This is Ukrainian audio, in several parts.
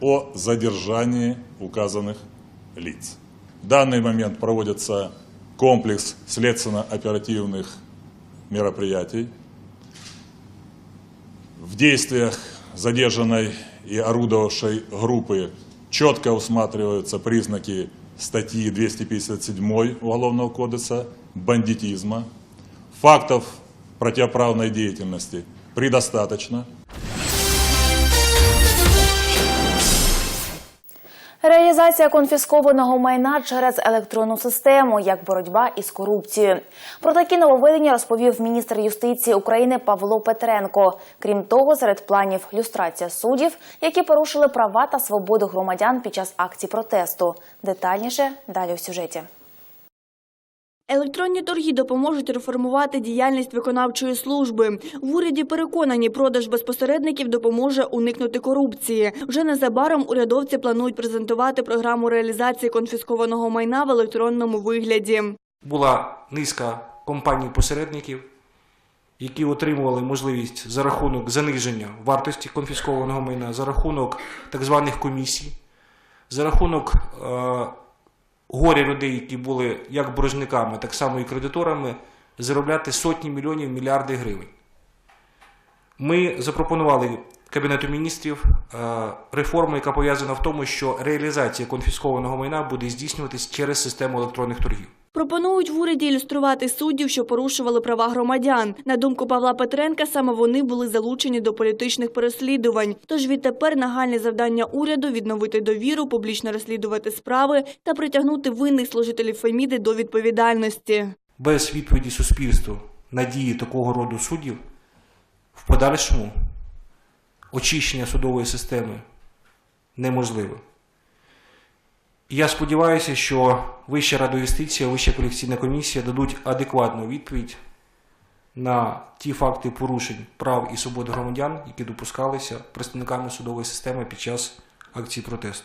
о задержании указанных лиц. В данный момент проводится комплекс следственно-оперативных мероприятий. В действиях задержанной и орудовавшей группы четко усматриваются признаки статьи 257 Уголовного кодекса бандитизма. Фактов противоправной деятельности предостаточно. Реалізація конфіскованого майна через електронну систему як боротьба із корупцією. Про такі нововведення розповів міністр юстиції України Павло Петренко. Крім того, серед планів люстрація суддів, які порушили права та свободу громадян під час акцій протесту. Детальніше далі у сюжеті. Електронні торги допоможуть реформувати діяльність виконавчої служби. В уряді переконані, продаж безпосередників допоможе уникнути корупції. Вже незабаром урядовці планують презентувати програму реалізації конфіскованого майна в електронному вигляді. була низка компаній-посередників, які отримували можливість за рахунок заниження вартості конфіскованого майна, за рахунок так званих комісій, за рахунок е, горя людей, які були як боржниками, так само і кредиторами, заробляти сотні мільйонів мільярди гривень. Ми запропонували Кабінету міністрів е, реформу, яка пов'язана в тому, що реалізація конфіскованого майна буде здійснюватись через систему електронних торгів. Пропонують в уряді ілюструвати суддів, що порушували права громадян. На думку Павла Петренка, саме вони були залучені до політичних переслідувань. Тож відтепер нагальне завдання уряду відновити довіру, публічно розслідувати справи та притягнути винних служителів Феміди до відповідальності. без відповіді суспільству на дії такого роду суддів в подальшому очищення судової системи неможливе. Я сподіваюся, що Вища рада юстиція, Вища кваліфікаційна комісія дадуть адекватну відповідь на ті факти порушень прав і свобод громадян, які допускалися представниками судової системи під час акції протесту.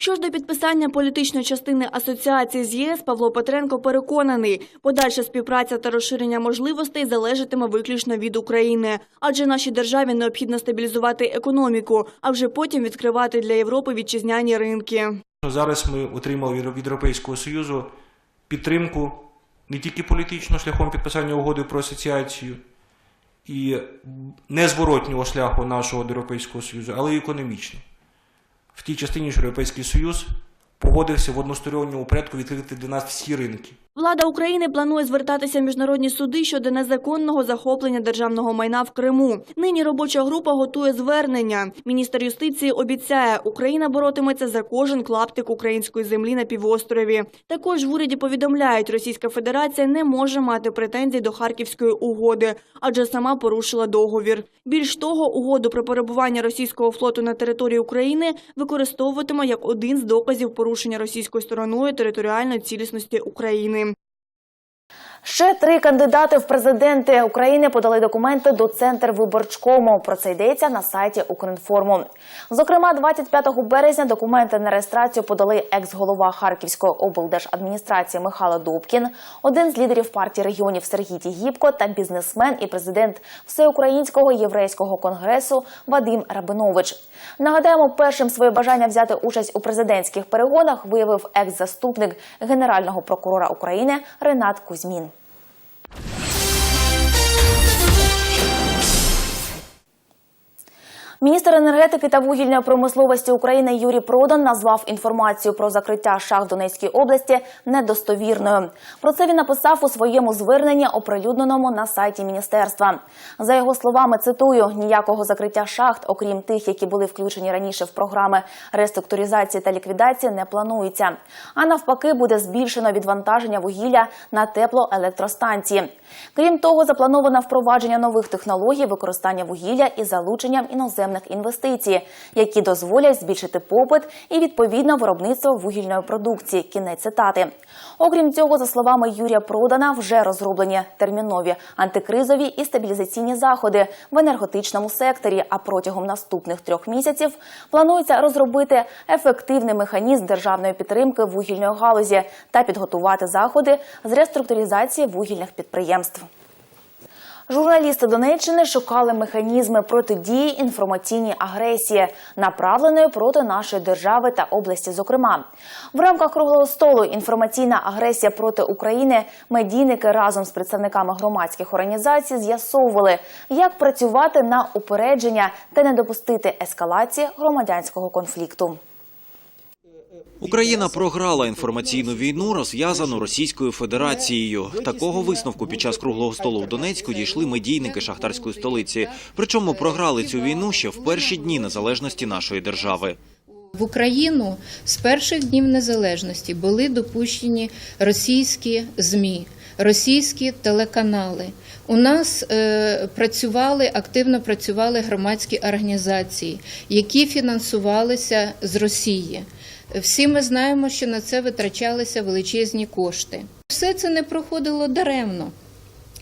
Що ж до підписання політичної частини асоціації з ЄС, Павло Петренко переконаний, подальша співпраця та розширення можливостей залежатиме виключно від України, адже нашій державі необхідно стабілізувати економіку, а вже потім відкривати для Європи вітчизняні ринки. Зараз ми отримали від Європейського Союзу підтримку не тільки політично шляхом підписання угоди про асоціацію і незворотнього шляху нашого до Європейського Союзу, але й економічно. В тій частині, що Європейський Союз погодився в односторонньому порядку відкрити для нас всі ринки. Влада України планує звертатися в міжнародні суди щодо незаконного захоплення державного майна в Криму. Нині робоча група готує звернення. Міністр юстиції обіцяє, Україна боротиметься за кожен клаптик української землі на півострові. Також в уряді повідомляють, Російська Федерація не може мати претензій до Харківської угоди, адже сама порушила договір. Більш того, угоду про перебування російського флоту на території України використовуватиме як один з доказів порушення російською стороною територіальної цілісності України. Ще три кандидати в президенти України подали документи до Центр виборчкому. Про це йдеться на сайті Укрінформу. Зокрема, 25 березня документи на реєстрацію подали екс-голова Харківської облдержадміністрації Михайло Добкін, один з лідерів партії регіонів Сергій Тігіпко та бізнесмен і президент Всеукраїнського єврейського конгресу Вадим Рабинович. Нагадаємо, першим своє бажання взяти участь у президентських перегонах виявив екс-заступник генерального прокурора України Ренат Кузьмін. Міністр енергетики та вугільної промисловості України Юрій Продан назвав інформацію про закриття шахт в Донецькій області недостовірною. Про це він написав у своєму зверненні, оприлюдненому на сайті міністерства. За його словами, цитую: ніякого закриття шахт, окрім тих, які були включені раніше в програми реструктуризації та ліквідації, не планується. А навпаки, буде збільшено відвантаження вугілля на теплоелектростанції. Крім того, заплановано впровадження нових технологій використання вугілля із залученням іноземних інвестицій, які дозволять збільшити попит і відповідно виробництво вугільної продукції. Кінець цитати. Окрім цього, за словами Юрія Продана, вже розроблені термінові антикризові і стабілізаційні заходи в енергетичному секторі. А протягом наступних трьох місяців планується розробити ефективний механізм державної підтримки вугільної галузі та підготувати заходи з реструктуризації вугільних підприємств. Журналісти Донеччини шукали механізми протидії інформаційній агресії, направленої проти нашої держави та області. Зокрема, в рамках круглого столу інформаційна агресія проти України медійники разом з представниками громадських організацій з'ясовували, як працювати на упередження та не допустити ескалації громадянського конфлікту. Україна програла інформаційну війну, розв'язану Російською Федерацією. Такого висновку під час круглого столу в Донецьку дійшли медійники шахтарської столиці. Причому програли цю війну ще в перші дні незалежності нашої держави. В Україну з перших днів незалежності були допущені російські ЗМІ, російські телеканали. У нас е, працювали активно працювали громадські організації, які фінансувалися з Росії. Всі ми знаємо, що на це витрачалися величезні кошти. Все це не проходило даремно.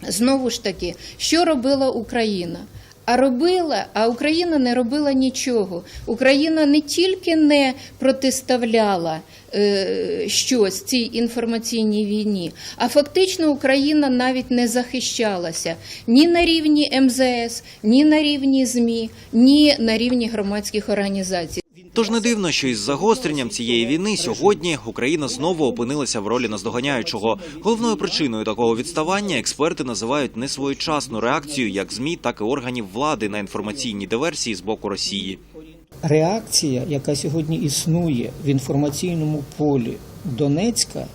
Знову ж таки, що робила Україна? А робила, а Україна не робила нічого. Україна не тільки не протиставляла е, щось цій інформаційній війні, а фактично Україна навіть не захищалася ні на рівні МЗС, ні на рівні ЗМІ, ні на рівні громадських організацій. Тож не дивно, що із загостренням цієї війни сьогодні Україна знову опинилася в ролі наздоганяючого. Головною причиною такого відставання експерти називають несвоєчасну реакцію як змі, так і органів влади на інформаційні диверсії з боку Росії. реакція, яка сьогодні існує в інформаційному полі Донецька,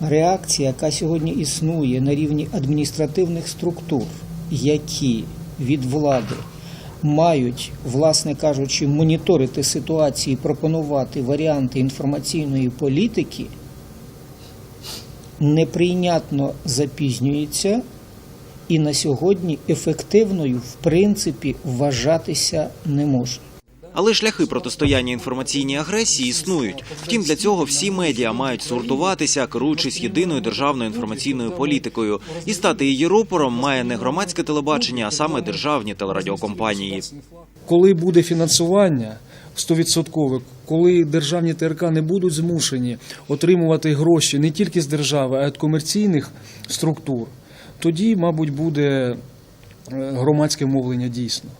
реакція, яка сьогодні існує на рівні адміністративних структур, які від влади мають, власне кажучи, моніторити ситуацію, пропонувати варіанти інформаційної політики, неприйнятно запізнюється і на сьогодні ефективною в принципі вважатися не може. Але шляхи протистояння інформаційній агресії існують. Втім, для цього всі медіа мають сортуватися, керуючись єдиною державною інформаційною політикою. І стати її рупором має не громадське телебачення, а саме державні телерадіокомпанії. коли буде фінансування 100%, коли державні ТРК не будуть змушені отримувати гроші не тільки з держави, а й від комерційних структур, тоді, мабуть, буде е, громадське мовлення дійсно.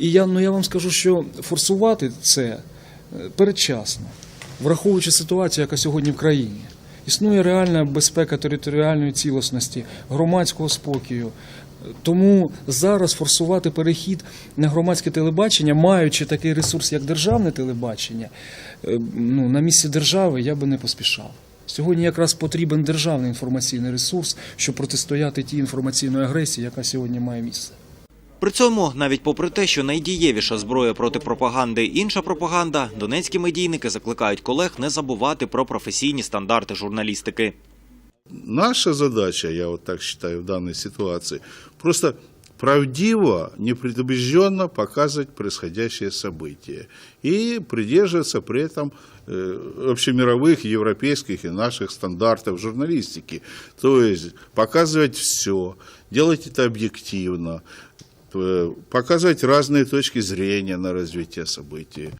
І я, ну, я вам скажу, що форсувати це е, передчасно, враховуючи ситуацію, яка сьогодні в країні. Існує реальна безпека територіальної цілісності, громадського спокою. Тому зараз форсувати перехід на громадське телебачення, маючи такий ресурс, як державне телебачення, е, ну, на місці держави я би не поспішав. Сьогодні якраз потрібен державний інформаційний ресурс, щоб протистояти тій інформаційної агресії, яка сьогодні має місце. При цьому, навіть попри те, що найдієвіша зброя проти пропаганди інша пропаганда, донецькі медійники закликають колег не забувати про професійні стандарти журналістики. Наша задача, я вот так считаю в данной ситуации, просто правдиво, непредубежденно показывать происходящее событие и придерживаться при этом э, общемировых, европейских и наших стандартов журналистики. То есть показывать все, делать это объективно, э, показывать разные точки зрения на развитие событий.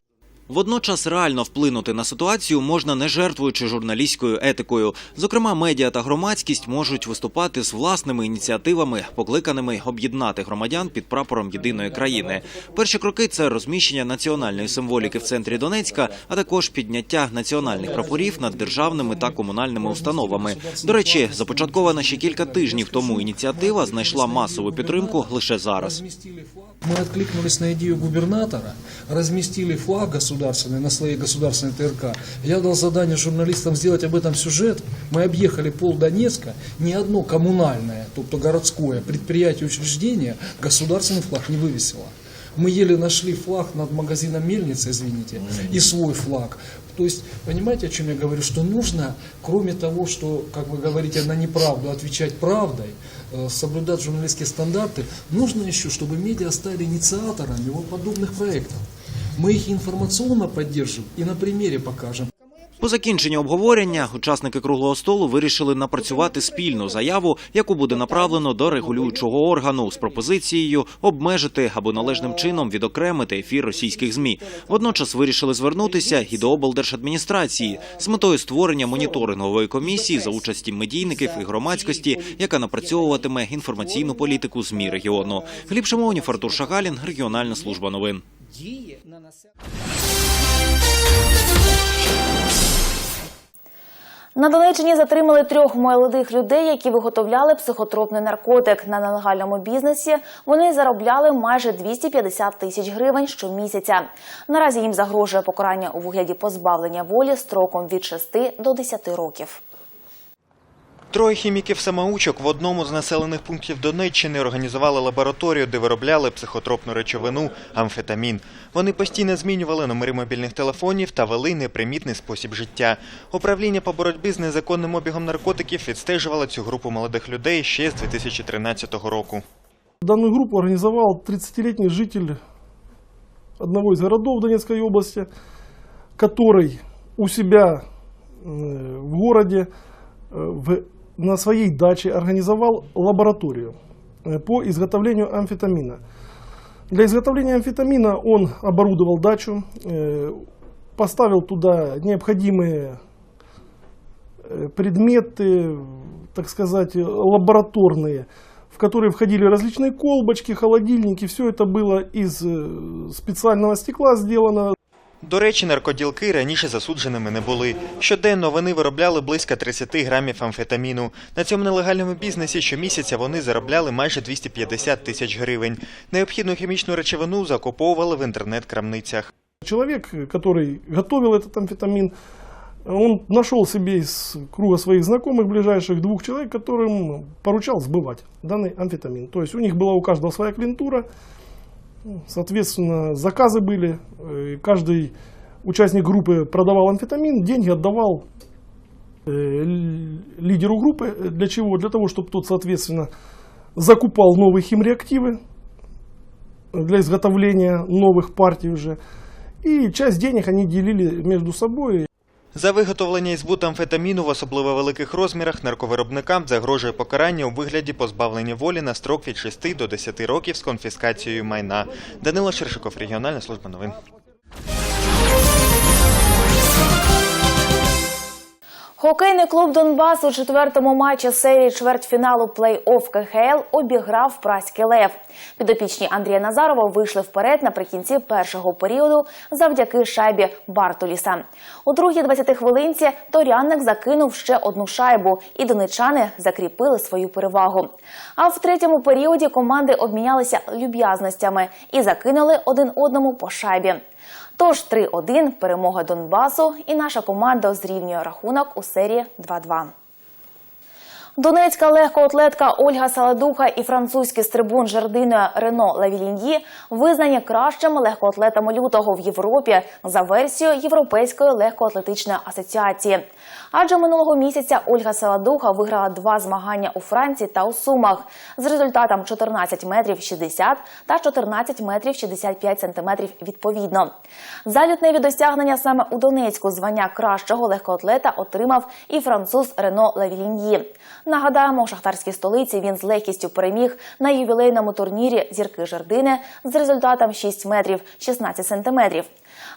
Водночас реально вплинути на ситуацію можна не жертвуючи журналістською етикою. Зокрема, медіа та громадськість можуть виступати з власними ініціативами, покликаними об'єднати громадян під прапором єдиної країни. Перші кроки це розміщення національної символіки в центрі Донецька, а також підняття національних прапорів над державними та комунальними установами. До речі, започаткована ще кілька тижнів тому ініціатива знайшла масову підтримку лише зараз. Мы откликнулись на идею губернатора, разместили флаг государственный на своей государственной ТРК. Я дал задание журналистам сделать об этом сюжет. Мы объехали пол Донецка, ни одно коммунальное, тобто городское предприятие, учреждение государственный флаг не вывесило. Мы еле нашли флаг над магазином мельницы, извините, и свой флаг. То есть, понимаете, о чем я говорю? Что нужно, кроме того, что, как вы говорите, на неправду отвечать правдой, э, соблюдать журналистские стандарты, нужно еще, чтобы медиа стали инициаторами вот подобных проектов. Мы их информационно поддержим и на примере покажем. По закінченні обговорення учасники круглого столу вирішили напрацювати спільну заяву, яку буде направлено до регулюючого органу з пропозицією обмежити або належним чином відокремити ефір російських змі. Водночас вирішили звернутися і до облдержадміністрації з метою створення моніторингової комісії за участі медійників і громадськості, яка напрацьовуватиме інформаційну політику змі регіону. Гліб Шимонів, Артур Шагалін, регіональна служба новин. Діє на населення. На Донеччині затримали трьох молодих людей, які виготовляли психотропний наркотик. На нелегальному бізнесі вони заробляли майже 250 тисяч гривень щомісяця. Наразі їм загрожує покарання у вигляді позбавлення волі строком від 6 до 10 років. Троє хіміків-самоучок в одному з населених пунктів Донеччини організували лабораторію, де виробляли психотропну речовину амфетамін. Вони постійно змінювали номери мобільних телефонів та вели непримітний спосіб життя. Управління по боротьбі з незаконним обігом наркотиків відстежувало цю групу молодих людей ще з 2013 року. Данную группу организовал 30-летний житель одного из городов Донецкой области, который у себя э, в городе э, в- на своей даче организовал лабораторию э, по изготовлению амфетамина. Для изготовления амфетамина он оборудовал дачу, э, поставил туда необходимые э, предметы, так сказать, лабораторные, в которые входили различные колбочки, холодильники. Все это было из специального стекла сделано. До речі, наркоділки раніше засудженими не були. Щоденно вони виробляли близько 30 грамів амфетаміну. На цьому нелегальному бізнесі щомісяця вони заробляли майже 250 тисяч гривень. Необхідну хімічну речовину закуповували в інтернет-крамницях. Человек, который готовил этот амфетамин, он нашел себе из круга своих знакомых ближайших двух человек, которым поручал сбывать данный амфетамин. То есть у них была у каждого своя клиентура, соответственно, заказы были, э, каждый участник группы продавал амфетамин, деньги отдавал э, лидеру группы. Для чего? Для того, чтобы тот, соответственно, закупал новые химреактивы для изготовления новых партий уже. И часть денег они делили между собой. За виготовлення і збут амфетаміну в особливо великих розмірах нарковиробникам загрожує покарання у вигляді позбавлення волі на строк від 6 до 10 років з конфіскацією майна. Данило Шершиков, регіональна служба новин. Хокейний клуб Донбас у четвертому матчі серії чвертьфіналу плей-офф КХЛ обіграв Праський Лев. Підопічні Андрія Назарова вийшли вперед наприкінці першого періоду завдяки шайбі Бартоліса. У другій 20 хвилинці Торянник закинув ще одну шайбу, і донечани закріпили свою перевагу. А в третьому періоді команди обмінялися люб'язностями і закинули один одному по шайбі. Тож 3-1 перемога Донбасу, і наша команда зрівнює рахунок у серії 2-2. Донецька легкоатлетка Ольга Саладуха і французький стрибун жердиною Рено Лавіліньї визнані кращими легкоатлетами лютого в Європі за версією Європейської легкоатлетичної асоціації. Адже минулого місяця Ольга Саладуха виграла два змагання у Франції та у Сумах з результатом 14 метрів 60 та 14 метрів 65 сантиметрів відповідно. За лютневі досягнення саме у Донецьку звання кращого легкоатлета отримав і француз Рено Лавіліньї. Нагадаємо, у шахтарській столиці він з легкістю переміг на ювілейному турнірі зірки жердини з результатом 6 метрів 16 сантиметрів.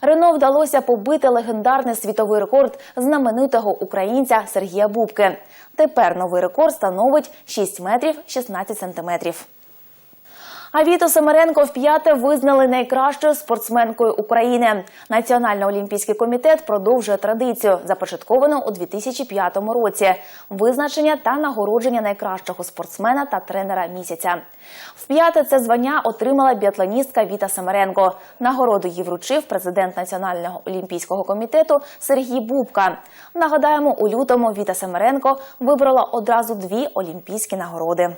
Рено вдалося побити легендарний світовий рекорд знаменитого українця Сергія Бубки. Тепер новий рекорд становить 6 метрів 16 сантиметрів. А Віту Семеренко вп'яте визнали найкращою спортсменкою України. Національний олімпійський комітет продовжує традицію, започатковану у 2005 році. Визначення та нагородження найкращого спортсмена та тренера місяця. Вп'яте це звання отримала біатлоністка Віта Семеренко. Нагороду їй вручив президент Національного олімпійського комітету Сергій Бубка. Нагадаємо, у лютому Віта Семеренко вибрала одразу дві олімпійські нагороди.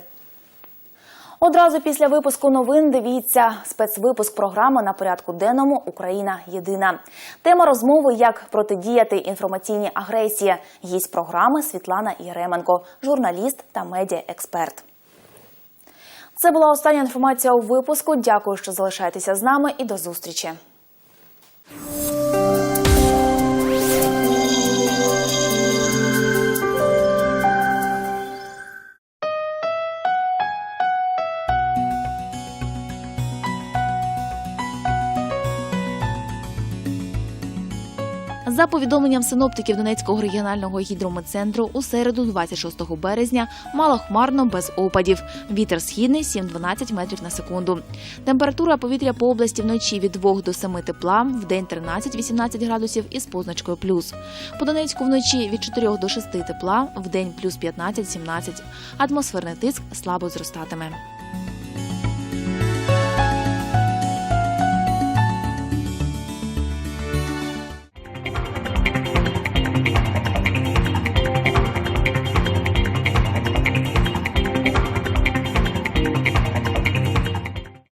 Одразу після випуску новин дивіться спецвипуск програми на порядку денному Україна єдина. Тема розмови як протидіяти інформаційній агресії. Гість програми Світлана Єременко, журналіст та медіаексперт. Це була остання інформація у випуску. Дякую, що залишаєтеся з нами, і до зустрічі. Повідомленням синоптиків Донецького регіонального гідрометцентру, у середу, 26 березня, малохмарно без опадів. Вітер східний 7-12 метрів на секунду. Температура повітря по області вночі від 2 до 7 тепла, в день 13-18 градусів із позначкою плюс. По Донецьку вночі від 4 до 6 тепла, в день плюс 15-17. Атмосферний тиск слабо зростатиме.